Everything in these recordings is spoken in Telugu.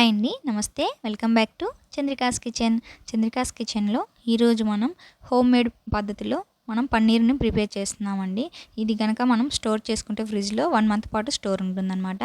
హాయ్ అండి నమస్తే. Welcome back to Chandrika's kitchen. Chandrika's కిచెన్లో ఈరోజు మనం హోమ్ మేడ్ పద్ధతిలో మనం పన్నీర్ని ప్రిపేర్ చేస్తున్నామండి. ఇది కనుక మనం స్టోర్ చేసుకుంటే ఫ్రిడ్జ్లో వన్ మంత్ పాటు స్టోర్ ఉంటుందన్నమాట.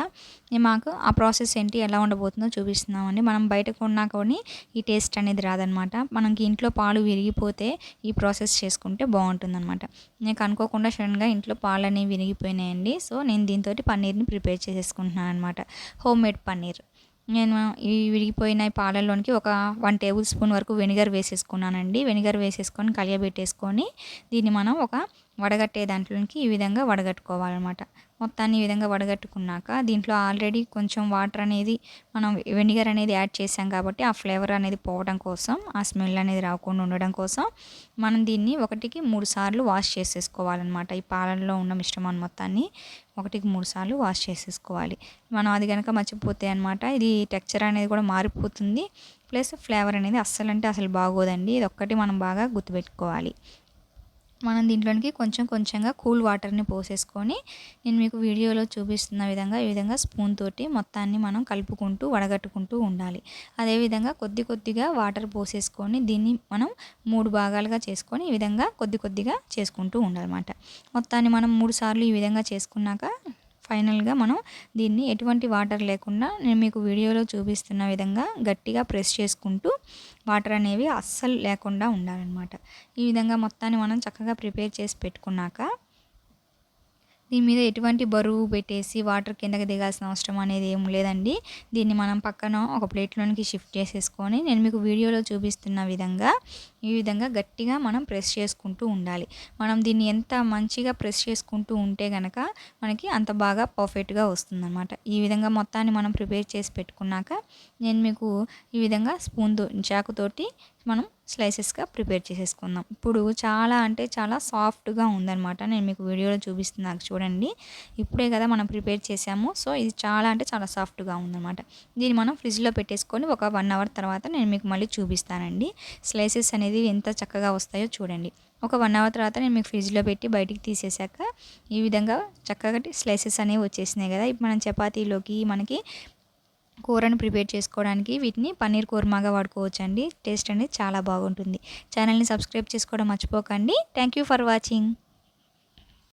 మాకు ఆ ప్రాసెస్ ఏంటి ఎలా ఉండబోతుందో చూపిస్తున్నామండి. మనం బయట కొన్నా కానీ ఈ టేస్ట్ అనేది రాదనమాట మనకి ఇంట్లో పాలు విరిగిపోతే ఈ ప్రాసెస్ చేసుకుంటే బాగుంటుందన్నమాట. నేను అనుకోకుండా సడన్గా ఇంట్లో పాలు అనేవి విరిగిపోయినాయండి. సో నేను దీంతో పన్నీర్ని ప్రిపేర్ చేసేసుకుంటున్నాను అనమాట హోమ్ మేడ్ పన్నీర్. నేను ఈ విడిగిపోయిన పాలల్లోనికి ఒక వన్ టేబుల్ స్పూన్ వరకు వెనిగర్ వేసేసుకున్నానండి. వెనిగర్ వేసేసుకొని కలియబెట్టేసుకొని దీన్ని మనం ఒక వడగట్టే దాంట్లోకి ఈ విధంగా వడగట్టుకోవాలన్నమాట. మొత్తాన్ని ఈ విధంగా వడగట్టుకున్నాక దీంట్లో ఆల్రెడీ కొంచెం వాటర్ అనేది మనం వెనిగర్ అనేది యాడ్ చేసాం కాబట్టి ఆ ఫ్లేవర్ అనేది పోవడం కోసం ఆ స్మెల్ అనేది రాకుండా ఉండడం కోసం మనం దీన్ని ఒకటికి మూడు సార్లు వాష్ చేసేసుకోవాలన్నమాట. ఈ పాలనలో ఉన్న మిశ్రమాన్ని మొత్తాన్ని ఒకటికి మూడు సార్లు వాష్ చేసేసుకోవాలి. మనం అది కనుక మర్చిపోతే అనమాట ఇది టెక్చర్ అనేది కూడా మారిపోతుంది. ప్లస్ ఫ్లేవర్ అనేది అస్సలు అంటే అసలు బాగోదండి. ఇది ఒక్కటి మనం బాగా గుర్తుపెట్టుకోవాలి. మనం దీంట్లోనికి కొంచెం కొంచెంగా కూల్ వాటర్ని పోసేసుకొని నేను మీకు వీడియోలో చూపిస్తున్న విధంగా ఈ విధంగా స్పూన్ తోటి మొత్తాన్ని మనం కలుపుకుంటూ వడగట్టుకుంటూ ఉండాలి. అదేవిధంగా కొద్ది కొద్దిగా వాటర్ పోసేసుకొని దీన్ని మనం మూడు భాగాలుగా చేసుకొని ఈ విధంగా కొద్ది కొద్దిగా చేసుకుంటూ ఉండాలన్నమాట. మొత్తాన్ని మనం మూడు సార్లు ఈ విధంగా చేసుకున్నాక ఫైనల్గా మనం దీన్ని ఎటువంటి వాటర్ లేకుండా నేను మీకు వీడియోలో చూపిస్తున్న విధంగా గట్టిగా ప్రెస్ చేసుకుంటూ వాటర్ అనేవి అస్సలు లేకుండా ఉండాలన్నమాట. ఈ విధంగా మొత్తాన్ని మనం చక్కగా ప్రిపేర్ చేసి పెట్టుకున్నాక దీని మీద ఎటువంటి బరువు పెట్టేసి వాటర్ కిందకి దిగాల్సిన అవసరం అనేది ఏం లేదండి. దీన్ని మనం పక్కన ఒక ప్లేట్లోనికి షిఫ్ట్ చేసేసుకొని నేను మీకు వీడియోలో చూపిస్తున్న విధంగా ఈ విధంగా గట్టిగా మనం ప్రెస్ చేసుకుంటూ ఉండాలి. మనం దీన్ని ఎంత మంచిగా ప్రెస్ చేసుకుంటూ ఉంటే కనుక మనకి అంత బాగా పర్ఫెక్ట్గా వస్తుందన్నమాట. ఈ విధంగా మొత్తాన్ని మనం ప్రిపేర్ చేసి పెట్టుకున్నాక నేను మీకు ఈ విధంగా స్పూన్తో చాకుతోటి మనం స్లైసెస్గా ప్రిపేర్ చేసేసుకుందాం. ఇప్పుడు చాలా అంటే చాలా సాఫ్ట్గా ఉందనమాట నేను మీకు వీడియోలో చూపిస్తున్నాను చూడండి. ఇప్పుడే కదా మనం ప్రిపేర్ చేసాము. సో ఇది చాలా అంటే చాలా సాఫ్ట్గా ఉందన్నమాట. దీన్ని మనం ఫ్రిడ్జ్లో పెట్టేసుకొని ఒక వన్ అవర్ తర్వాత నేను మీకు మళ్ళీ చూపిస్తానండి. స్లైసెస్ అనేది ఎంత చక్కగా వస్తాయో చూడండి. ఒక వన్ అవర్ తర్వాత నేను మీకు ఫ్రిడ్జ్లో పెట్టి బయటికి తీసేసాక ఈ విధంగా చక్కగా స్లైసెస్ అనేవి వచ్చేసినాయి కదా. ఇప్పుడు మనం చపాతీలోకి మనకి కూరను ప్రిపేర్ చేసుకోవడానికి వీటిని పన్నీర్ కూర్మాగా వాడుకోవచ్చు అండి టేస్ట్ అనేది చాలా బాగుంటుంది. ఛానల్ని సబ్స్క్రైబ్ చేసుకోవడం మర్చిపోకండి. Thank you for watching.